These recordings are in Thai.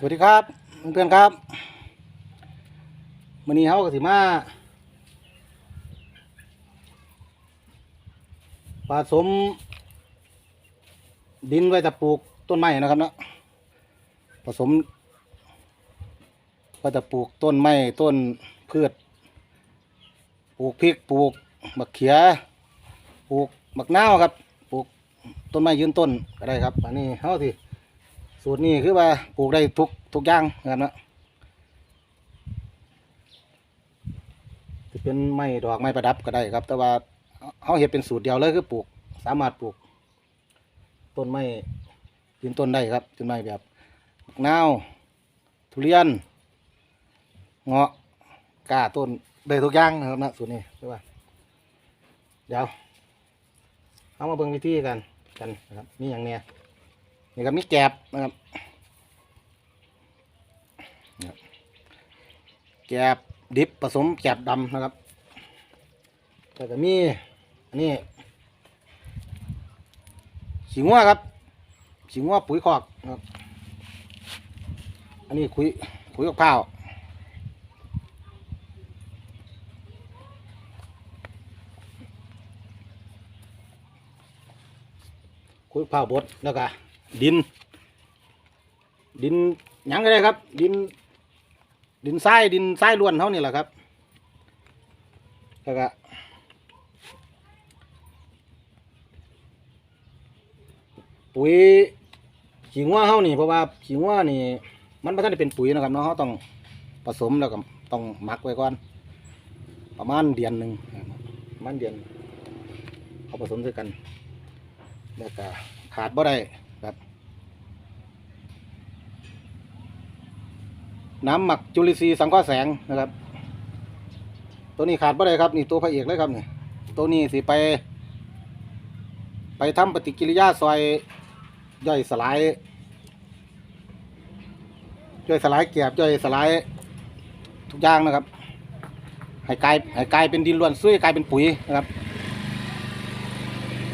สวัสดีครับเพื่อนๆครับวันนี้เขาก็สิมาผสม ดินไว้จะปลูกต้นไม้นะครับเนาะผสมไว้จะปลูกต้นไม้ต้นพืชปลูกพริกปลูกมะเขือปลูกมะนาวครับปลูกต้นไม้ยืนต้นก็ได้ครับ อันนี้เขาสิ สูตรนี้คือว่าปลูกได้ทุกทุกอย่างนะครับเนาะจะเป็นไม้ดอกไม้ประดับก็ได้ครับ แต่ว่าเขาเห็ดเป็นสูตรเดียวเลยคือปลูก สามารถปลูก ต้นไม้ยืนต้นได้ครับต้นไม้แบบนาวทุเรียน เงาะกาต้นได้ทุกอย่างนะครับนะสูตรนี้ใช่ป่ะเดี๋ยวเอามาเบิ่งวิธีกันกันนะครับมีอย่างเนี้ย นี่ก็มีแกบนะครับแกบดิบผสมแกบดำนะครับแล้วก็มีอันนี้ขิงวัวครับขิงวัวปุ๋ยคอกนะครับอันนี้คุยคุยกับข้าวคุยข้าวบดแล้วก็ ดิน ดินหยังก็ได้ครับ ดิน ดินทรายดินทรายล้วนเท่านี่แหละครับแล้วก็ปุ๋ยขี้งัวเฮานี่เพราะว่าขี้งัวนี่มันไม่ทันได้เป็นปุ๋ยนะครับเนาะเขาต้องผสมแล้วก็ต้องหมักไว้ก่อน ประมาณเดือนหนึ่งประมาณเดือนเอาผสมด้วยกัน แล้วก็ขาดบ่ได้ครับ น้ำหมักจุลินทรีย์สังเคราะห์แสงนะครับ ตัวนี้ขาดบ่ได้ครับ นี่ตัวพระเอกเลยครับนี่ตัวนี้สิไป ไปทำปฏิกิริยาซอยย่อยสลายย่อยสลายเกียบย่อยสลายทุกอย่างนะครับให้กลายให้กลายเป็นดินล้วนซุยกลายเป็นปุ๋ยนะครับ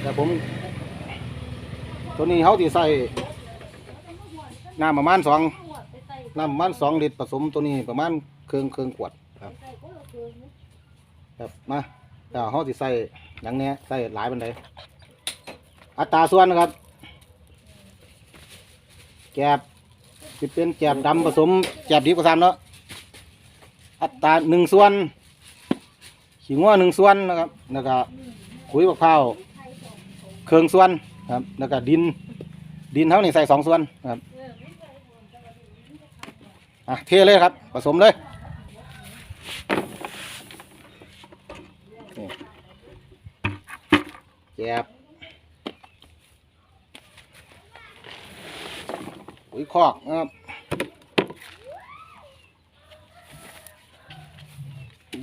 แต่ผม ตัวนี้เขาที่ใส่น้ำประมาณสอง น้ำประมาณสองลิตรผสมตัวนี้ประมาณเครื่องเครื่องขวดครับ ครับมาแต่เขาสิใส่อย่างเนี้ยใส่หลายบันไดอัตราส่วนนะครับ แกบสิเป็นแกบดำผสม แกบดิบกระซามเนาะอัตราหนึ่งส่วนขี้งัวหนึ่งส่วนนะครับแล้วก็ขุยมะพร้าวเครื่องส่วนครับแล้วก็ดิน ดินเท่านี้ใส่สองส่วนครับ อะเทเลยครับ ผสมเลยแกบปุ๋ยคอกนะครับ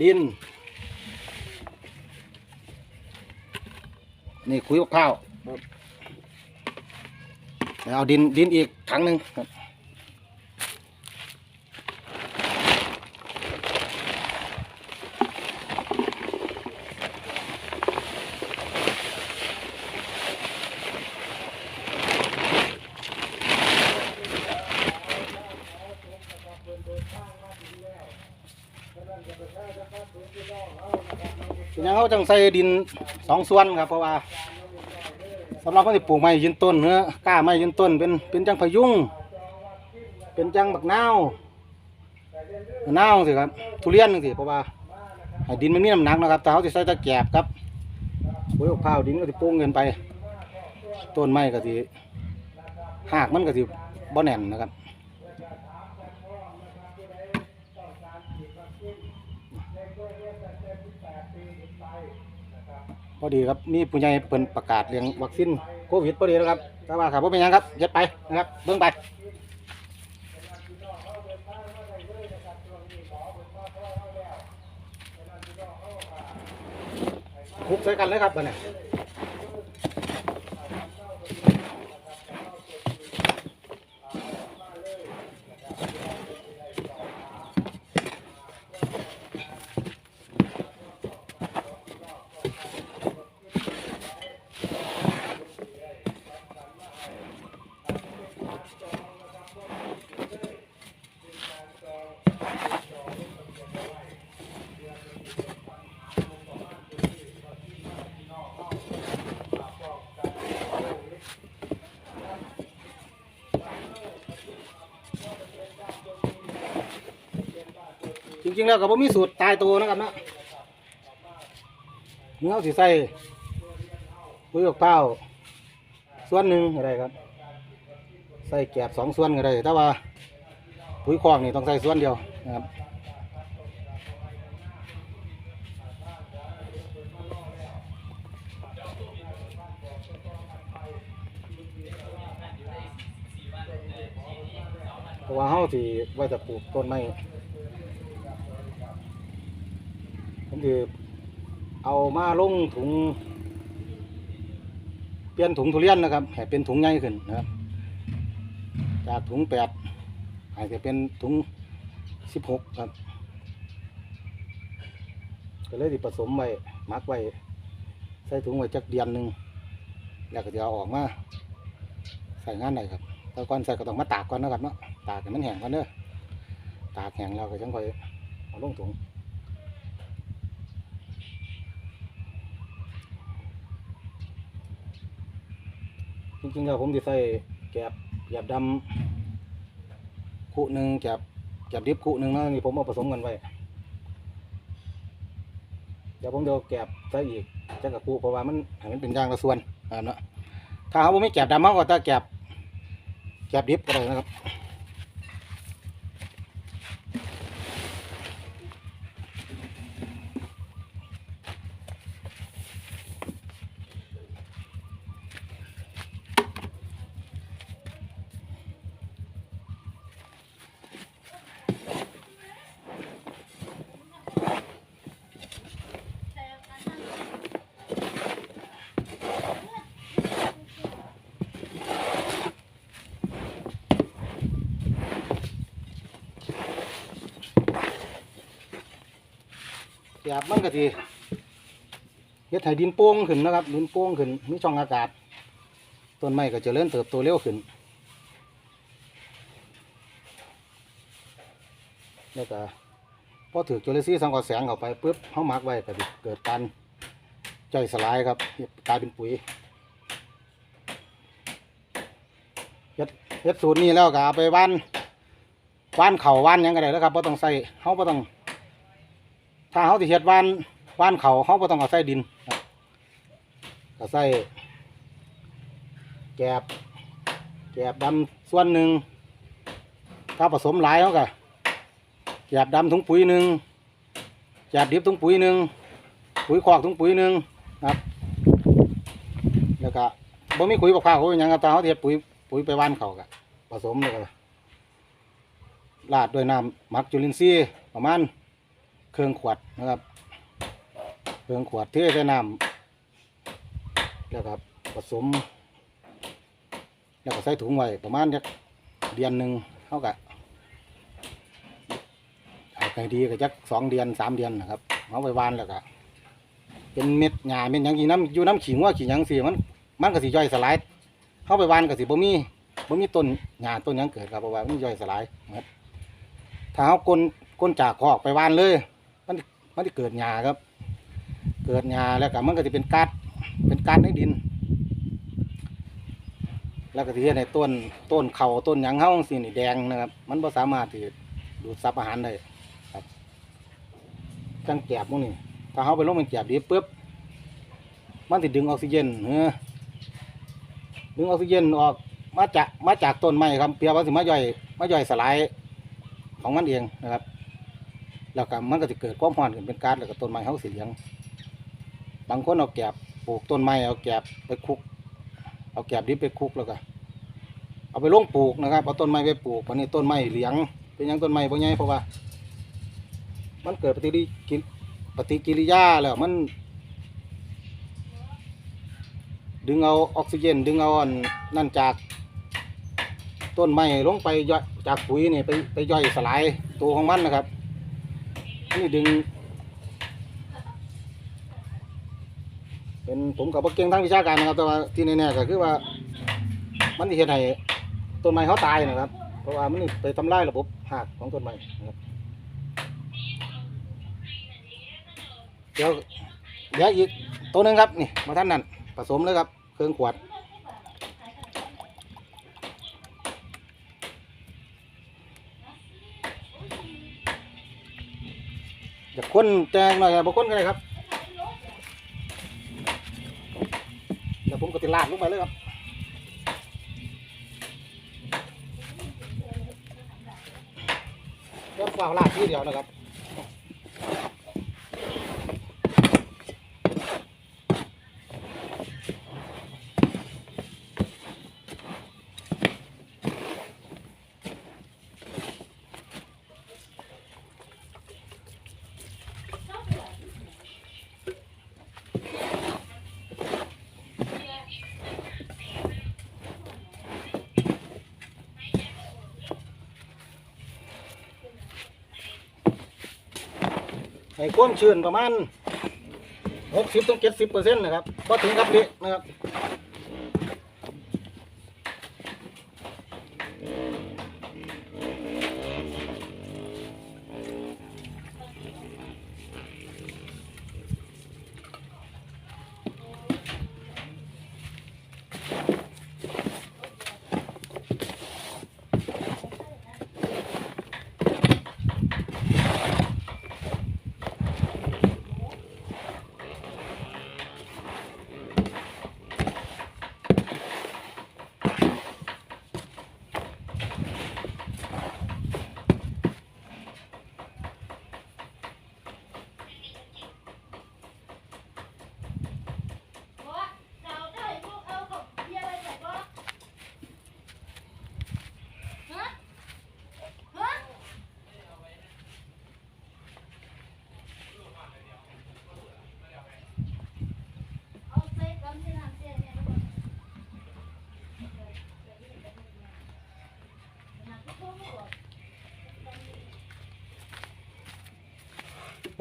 ดิน นี่คุยกับข้าวครับแล้วเอาดินดินอีกถังหนึ่งครับ เขาจังใส่ดินสองส่วนครับเพราะว่าสำหรับคนที่ปลูกไม้ยืนต้นเนื้อกล้าไม้ยืนต้นเป็นเป็นจังพยุงเป็นจังบักนาวมะนาวสิครับทุเรียนสิเพราะว่าดินมันมีน้ำหนักนะครับแต่เขาจะใส่ตะแกบครับปุ๋ยมะพร้าวดินก็จะโป่งเงินไป ต้นไม้ก็สิหากมันก็สิบ่แน่นนะครับ พอดีครับมีผู้ใหญ่เปินประกาศเรื่องวัคซีนโควิดพอดีนะครับแต่ว่าครับว่าเป็นหยังครับเย็ดไปนะครับเบิ่งไปคลุกใส่กันเลยครับบัดเนี่ ริงๆแล้วก็บ่มีสูตรตายตัวนะครับเนาะเงาสิใส่ปุ๋ยกับข้าส่วนหนึ่งก็ได้ครับ ใส่แกบสองส่วนก็ได้แต่ว่าปุ๋ยคอกนี่ต้องใส่ส่วนเดียวนะครับเพราะว่าเฮาสิว่าจะปลูกต้นไม้ ผมสิเอามาลงถุง เปลี่ยนถุงทุเรียนนะครับให้เป็นถุงใหญ่ขึ้นนะครับ จากถุงแปดอาจจะเป็นถุงสิบหกครับ ก็เลยที่ผสมไว้มักไว้ใส่ถุงไว้จักเดือนหนึ่งแล้วก็จะเอาออกมาใส่งานได้ครับต่ก่อนใส่ก็ต้องมาตากก่อนนะครับเนาะตากให้มันแห้งก่อนเด้อตากแห้งแล้วก็จังค่อยเอาลงถุง จริงๆแล้วผมจะใส่แกบแกบดำคู่หนึ่งแกบแกบดิบคู่หนึ่งนะนี่ผมเอาผสมกันไว้เดี๋ยวผมเดาแกบใส่อีกจักกับคู่เพราะว่ามันมันเป็นย่างละส่วนนะครับเนาะถ้าเขาไม่แกบดำมากกว่าถ้าแกบแกบดิบก็ได้นะครับ แกบมันก็สิเฮ็ดให้ดินโป่งขึ้นนะครับดินโป่งขึ้นมีช่องอากาศต้นไม้ก็จะเริ่มเติบโตเร็วขึ้น แล้วก็พอถือจุลินทรีย์สังเคราะห์แสงเข้าไปปุ๊บเฮาหมักไว้ก็สิเกิดการย่อยสลายครับกลายเป็นปุ๋ยเฮ็ดเฮ็ดสูตรนี้แล้วก็เอาไปว่านว่านเข่าว่านยังก็ได้แล้วครับบ่ต้องใส่เฮาบ่ต้อง ถ้าเขาสิเฮ็ดว่านว่านเขาเขาบ่ต้องเอาใส่ดินครับก็ใส่แกบแกบดำส่วนหนึ่งถ้าผสมหลายเขาก็แกบดำถุงปุ๋ยหนึ่งแกบดิบถุงปุ๋ยหนึ่งปุ๋ยคอกถุงปุ๋ยหนึ่งครับ แล้วก็บ่มีปุ๋ยบักพร้าวปุ๋ยหยังครับถ้าเขาสิเฮ็ดปุ๋ยปุ๋ยไปว่านเขาก็ผสมแล้วก็ราดด้วยน้ำหมักจุลินทรีย์ประมาณ เครื่องขวดนะครับ เครื่องขวดเทใส่น้ำแล้วก็ผสม แล้วก็ใส่ถุงไว้ประมาณเดือนหนึ่งเท่ากับเอาไปดีก็จักสองเดือนสามเดือนนะครับเอาไปวานแล้วก็เป็นเม็ดหญ้าเม็ดหยังอยู่น้ำอยู่น้ำขิงว่าขิงยังสิมันมันก็สิย่อยสลายเข้าไปวานก็สิบ่มีบ่มีต้นหญ้าต้นยังเกิดครับเพราะว่ามันย่อยสลายนะครับถ้าเอากลนก้นจากคอกไปวานเลย มันจะเกิดหญ้าครับ เกิดหญ้าแล้วก็มันก็จะเป็นก๊าซเป็นก๊าซในดิน แล้วก็ที่ในต้นต้นเขาต้นหยังเฮาสินี่แดงนะครับ มันบ่สามารถที่ดูดซับอาหารได้ครับจังแกบพวกนี้ถ้าเฮาไปลงเป็นแกบดีปุ๊บมันสิดึงออกซิเจนเออดึงออกซิเจนออกมาจากมาจากต้นไม้ครับเพียว่าสิมาย่อยมาย่อยสลายของมันเองนะครับ แล้วก็มันก็จะเกิดความร้อนขึ้นเป็นกาซแล้วก็ต้นไม้เขาสีเหลืองบางคนเอาแกบปลูกต้นไม้เอาแกบไปคลุก เอาแกบดิบไปคลุกแล้วก็เอาไปลงปลูกนะครับเอาต้นไม้ไปปลูกวันนี้ต้นไม้เหลืองเป็นยังต้นไม้พวกนี้เพราะว่า มันเกิดปฏิกิริปฏิกิริยาแล้วมัน ดึงเอาออกซิเจนดึงเอาอนนั่นจากต้นไม้ลงไปย่อยจากปุ๋ยนี่ไปไปย่อยสลายตัวของมันนะครับ นี่ดึง เป็นผมกับเก่งทางวิชาการนะครับ แต่ว่าที่แน่ๆก็คือว่า มันที่เห็นให้ต้นไม้เขาตายนะครับ เพราะว่ามันไปทำลายระบบหากของต้นไม้นะครับเดี๋ยวเดี๋ยวอีกตัวนึงครับนี่มาท่านนั่นผสมเลยครับ เครื่องขวด อยากคนแจงหน่อยครับบคนก็ได้ครับเดี๋ยวผมก็ติลาดลงไปเลยครับเริ่มฟาลาดที่เดียวนะครับ ให้ความชื้นประมาณหกสิบถึงเจ็ดสิบเปอร์เซ็นต์นะครับพอถึงครับเละนะครับ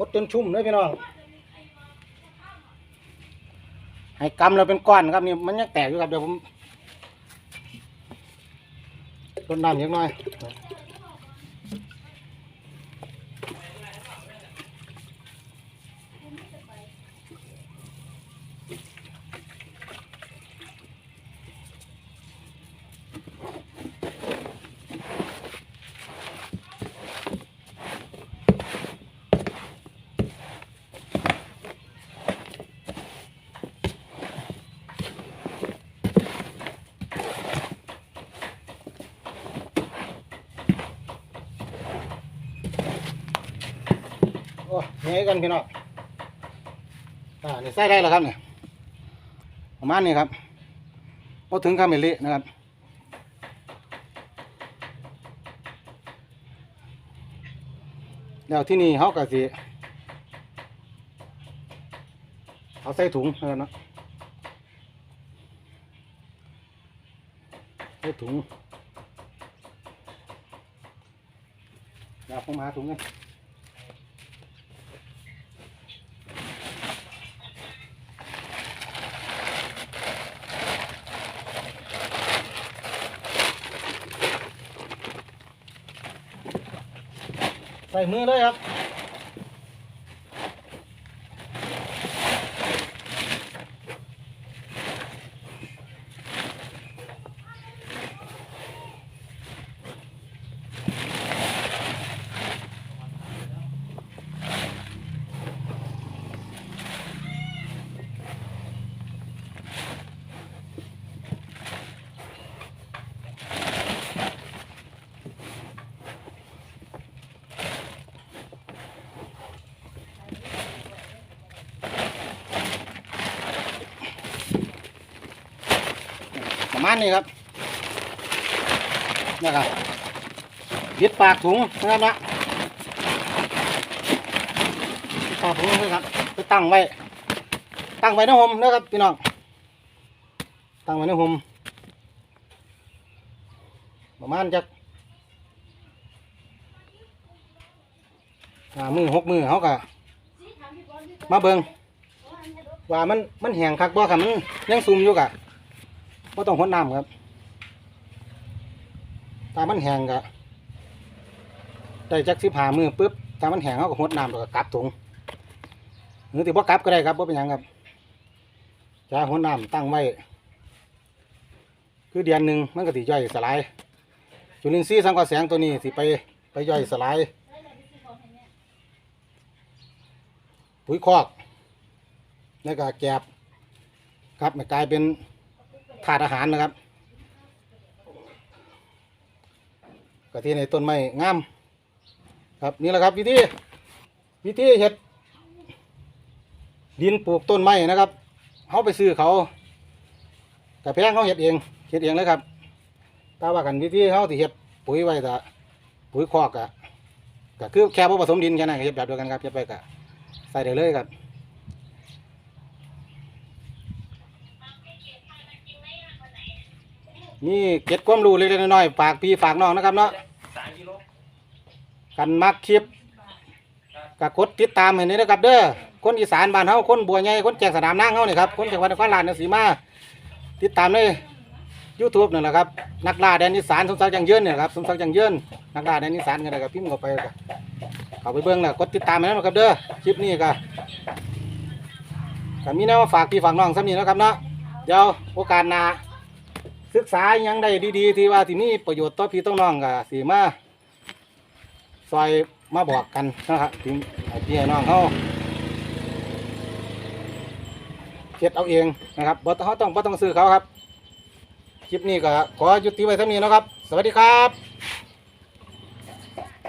หด จนชุ่มเลยพี่น้อง ให้กำเราเป็นก้อนครับนี่มันยังแตกอยู่ครับเดี๋ยวผมต้นน้ำเล็กน้อย กันพี่น้องอ่านี่ใส่ได้แล้วครับเนี่ยประมาณนี้ครับพอถึงข้าวเมลินะครับแล้วที่นี่เขาก็สิเอาใส่ถุงเออเนาะใส่ถุงเดี๋ยวผมหาถุงกัน ใส่มือเลยครับ ประ มาณนี้ครับนี่ครับยึดปากถุงนะครับนะปากถุงนะครับไปตั้งไว้ ตั้งไว้ในห่มนะครับพี่น้องตั้งไว้ในห่มประมาณจักหามือหกมือเขาก็มาเบิงว่ามันมันแห้งคักบ่ครับมันยังซุ่มอยู่กะ ก็ต้องหดน้ำครับถ้ามันแห้งก็ได้จักสิบหามือปุ๊บถ้ามันแห้งเขาก็หดน้ำแล้วก็กลับถุงหรือที่บ่กลับก็ได้ครับบ่เป็นยังครับจะหดน้ำตั้งไว้ คือเดือนหนึ่งมันก็สิย่อยสลาย จุลินทรีย์สังเคราะห์แสงตัวนี้สิไปไปย่อยสลาย ปุ๋ยคอก แล้วก็แกบครับมันกลายเป็น ถาดอาหารนะครับกะที่ในต้นไม้งามครับนี่แหละครับวิธีวิธีเห็ดดินปลูกต้นไม้นะครับเขาไปซื้อเขากระแพงเขาเห็ดเองเห็ดเองเลยครับถ้าว่ากันวิธีเขาที่เห็ดปุ๋ยไว้แต่ปุ๋ยคอกอะก็คือแค่ผสมดินแค่นั้นเห็ดแบบเดียวกันครับเห็ดไปกะใส่ได้เลยครับ นี่เก็ดความรู้เล็กๆน้อยๆฝากพี่ฝากน้องนะครับเนาะสามกิโลกันมักคลิปกกดติดตามให้นี่นะครับเด้อคนอีสานบ้านเฮาคนบัวใหญ่คนแจกสนามนางเฮานี่ครับคนจังหวัดนครราชสีมาติดตามใน YouTube นั่แหละครับนักล่าแดนอีสานสมศักดิ์ยังเยืนเนี่ยครับสมศักดิ์ยังเยืนนักล่าแดนอีสานกันเลยครับพิมพ์เข้าไปก็เข้าไปเบิ่งนะกดติดตามให้นะครับเด้อคลิปนี้ก็ก็มีแนวมาฝากพี่ฝากน้องซ้ำนี้นะครับเนาะเดี๋ยวโอกาสหน้า ศึกษาอิหยังได้ดีๆ ที่ว่าที่มีประโยชน์ต่อพี่ต้องน้องกับสีมาซอยมาบอกกันนะครับถึงให้พี่ให้น้องเขาเช็ดเอาเองนะครับบ่ต้องเขาต้องบ่ต้องซื้อเขาครับ คลิปนี้ก็ขอยุติไว้เท่านี้นะครับ สวัสดีครับ